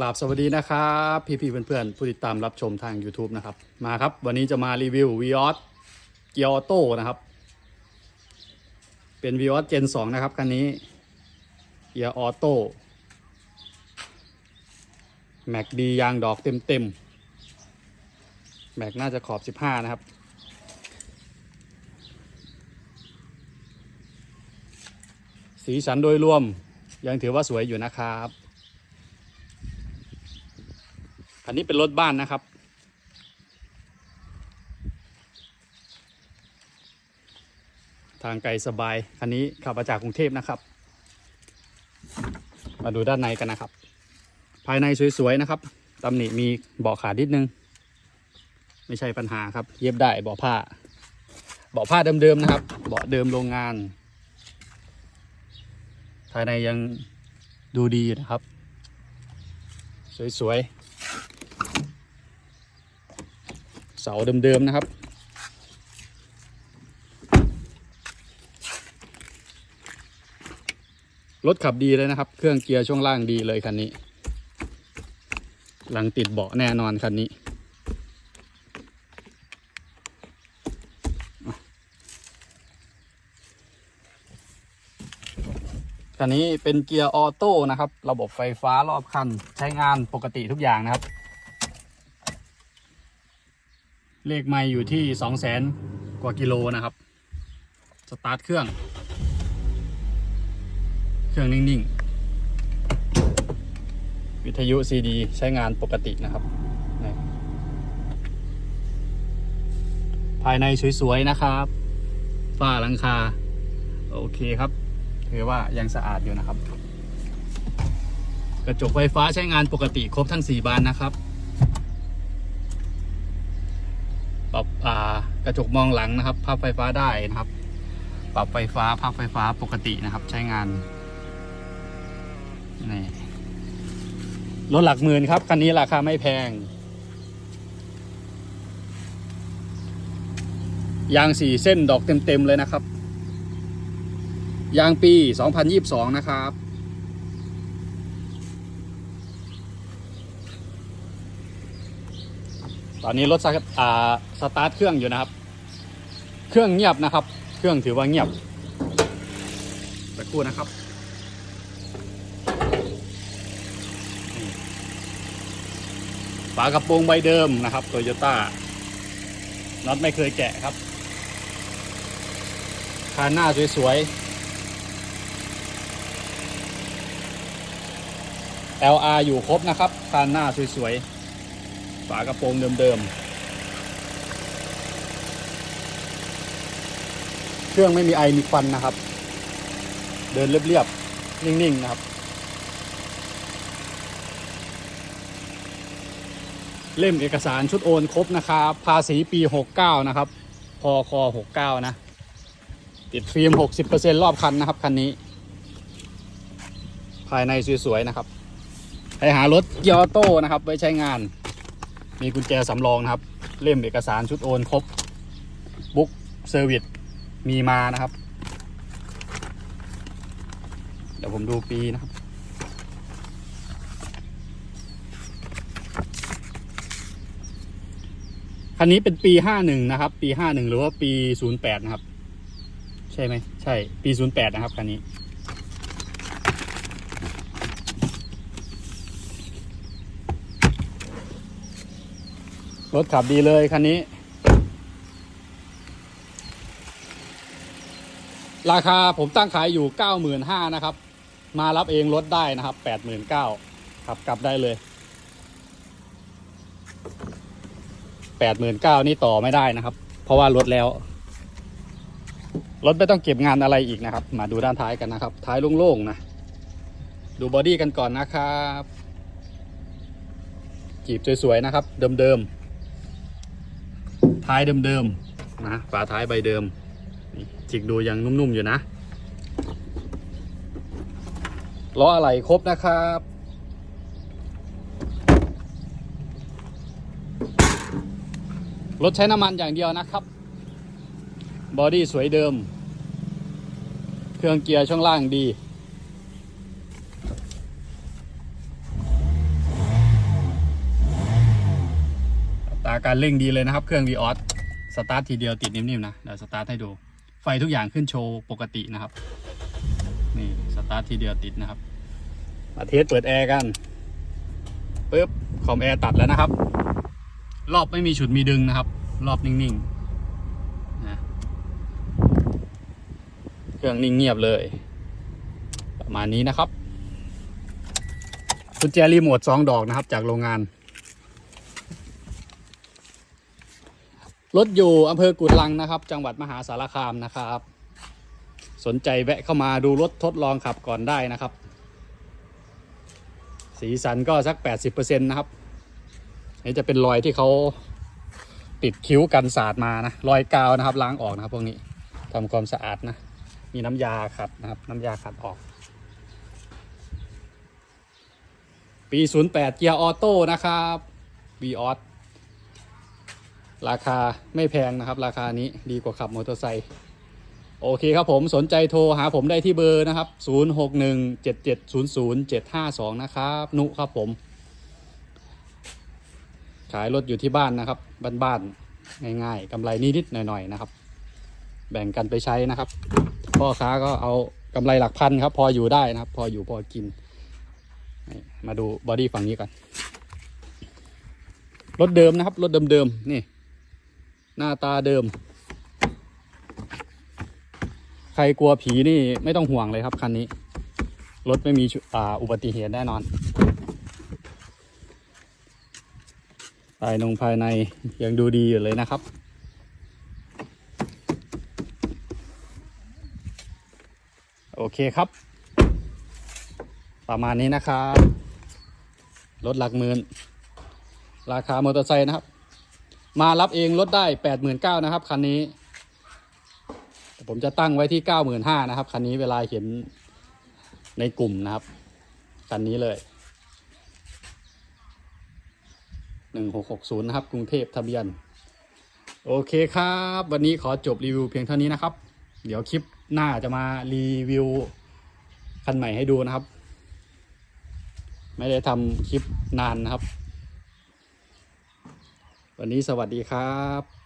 กราบสวัสดีนะครับพี่ๆเพื่อนๆผู้ติดตามรับชมทาง YouTube นะครับ มาครับ วันนี้จะมารีวิว v ีออสเกียร์ออโต้นะครับ เป็น v ีออสเจน2นะครับคันนี้เกียร์ออโต้แม็กดียางดอกเต็มๆแม็กน่าจะขอบ 15 นะครับ สีสันโดยรวมยังถือว่าสวยอยู่นะครับ อันนี้เป็นรถบ้านนะครับ ทางไกลสบาย คันนี้ขับมาจากกรุงเทพนะครับ มาดูด้านในกันนะครับ ภายในสวยๆนะครับตำหนิมีเบาะขาดนิดนึง ไม่ใช่ปัญหาครับ เย็บได้เบาะผ้า เบาะผ้าเดิมๆนะครับ เบาะเดิมโรงงาน ภายในยังดูดีนะครับ สวยๆ เสาเดิมๆนะครับ รถขับดีเลยนะครับ เครื่องเกียร์ช่วงล่างดีเลยคันนี้ หลังติดเบาะแน่นอนคันนี้ คันนี้เป็นเกียร์ออโต้นะครับ ระบบไฟฟ้ารอบคัน ใช้งานปกติทุกอย่างนะครับ เลขไม่อยู่ที่สองแสนกว่ากิโลนะครับ สตาร์ทเครื่อง เครื่องนิ่งๆ วิทยุซีดีใช้งานปกตินะครับ ภายในสวยๆนะครับ ฝ้าหลังคา โอเคครับ ถือว่ายังสะอาดอยู่นะครับ กระจกไฟฟ้าใช้งานปกติครบทั้ง 4 บานนะครับ ปรับอ่า กระจกมองหลังนะครับพับไฟฟ้าได้นะครับ ปรับไฟฟ้าพับไฟฟ้าปกตินะครับ ใช้งานนี่รถหลักหมื่นครับคันนี้ราคาไม่แพงยางสี่เส้นดอกเต็มๆเลยนะครับ ยางปี 2022 นะครับ อนนี้รถสตาร์ทอ่าสตาร์ทเครื่องอยู่นะครับ เครื่องเงียบนะครับ เครื่องถือว่าเงียบสักครู่นะครับ ฝากระโปรงใบเดิมนะครับโตโยต้าน็อตไม่เคยแกะครับคานหน้าสวยๆ LR อยู่ครบนะครับคานหน้าสวยๆ ฝากระโปรงเดิมๆ เครื่องไม่มีไอมีควันนะครับ เดินเรียบๆ นิ่งๆ นะครับ เล่มเอกสารชุดโอนครบนะครับ ภาษีปี 69 นะครับพอคอ69 นะ ติดฟิล์ม 60%รอบคันนะครับ คันนี้ ภายในสวยๆ นะครับไปหารถเกียร์ออโต้นะครับ ไว้ใช้งาน มีกุญแจสำรองนะครับ เล่มเอกสารชุดโอนครบบุ๊กเซอร์วิสมีมานะครับ เดี๋ยวผมดูปีนะครับ คันนี้เป็นปีห้าหนึ่งนะครับ ปีห้าหนึ่งหรือว่าปีศูนย์แปดนะครับ ใช่ไหมใช่ ปีศูนย์แปดนะครับคันนี้ รถขับดีเลยคันนี้ ราคาผมตั้งขายอยู่ 95,000นะครับ มารับเองลดได้นะครับ 89,000ครับกลับได้เลย 89,000นี่ต่อไม่ได้นะครับ เพราะว่าลดแล้ว รถไม่ต้องเก็บงานอะไรอีกนะครับ มาดูด้านท้ายกันนะครับ ท้ายโล่งๆนะ ดูบอดี้กันก่อนนะครับจีบสวยๆนะครับ เดิมๆ ท้ายเดิมๆนะฝาท้ายใบเดิมนี่จิกดูยังนุ่มๆอยู่นะล้ออะไรครบนะครับ รถใช้น้ำมันอย่างเดียวนะครับ บอดี้สวยเดิม เครื่องเกียร์ช่วงล่างดี ตรา การเร่งดีเลยนะครับ เครื่อง v ีออสสตาร์ททีเดียวติดนิ่มๆนะเดี๋ยวสตาร์ทให้ดู ไฟทุกอย่างขึ้นโชว์ปกตินะครับ นี่สตาร์ททีเดียวติดนะครับมาเทสเปิดแอร์กันปึ๊บคอมแอร์ตัดแล้วนะครับ รอบไม่มีฉุดมีดึงนะครับ รอบนิ่งๆนะเครื่องนิ่งเงียบเลย ประมาณนี้นะครับกุญแจรีโมทสองดอกนะครับ จากโรงงาน รถอยู่อำเภอกุดลังนะครับ จังหวัดมหาสารคามนะครับ สนใจแวะเข้ามาดูรถทดลองขับก่อนได้นะครับ สีสันก็สัก 80%นะครับนี่จะเป็นรอยที่เขาติดคิ้วกันสาดมานะรอยกาวนะครับล้างออกนะครับ พวกนี้ทำความสะอาดนะ มีน้ำยาขัดนะครับ น้ำยาขัดออก ปี 08 เกียร์ออโต้นะครับ v ีออส ราคาไม่แพงนะครับ ราคานี้ดีกว่าขับมอเตอร์ไซค์โอเคครับผมสนใจโทรหาผมได้ที่เบอร์นะครับ 0617700752 นะครับนุครับผม ขายรถอยู่ที่บ้านนะครับบ้านๆง่ายๆกำไรนิดๆหน่อยๆนะครับ แบ่งกันไปใช้นะครับ พ่อค้าก็เอากำไรหลักพันครับ พออยู่ได้นะครับ พออยู่พอกิน มาดูบอดี้ฝั่งนี้ก่อนรถเดิมนะครับรถเดิมๆนี่ หน้าตาเดิม ใครกลัวผีนี่ไม่ต้องห่วงเลยครับคันนี้ รถไม่มีอ่าอุบัติเหตุแน่นอน ภายนงภายในยังดูดีอยู่เลยนะครับโอเคครับ ประมาณนี้นะครับ รถหลักหมื่น ราคามอเตอร์ไซค์นะครับ มารับเองลดได้แปดหมื่นเก้านะครับคันนี้ ผมจะตั้งไว้ที่เก้าหมื่นห้านะครับคันนี้เวลาเห็นในกลุ่มนะครับคันนี้เลยหนึ่งหกหกศูนย์นะครับ กรุงเทพทะเบียน โอเคครับ วันนี้ขอจบรีวิวเพียงเท่านี้นะครับ เดี๋ยวคลิปหน้าจะมารีวิวคันใหม่ให้ดูนะครับ ไม่ได้ทำคลิปนานนะครับ วันนี้สวัสดีครับ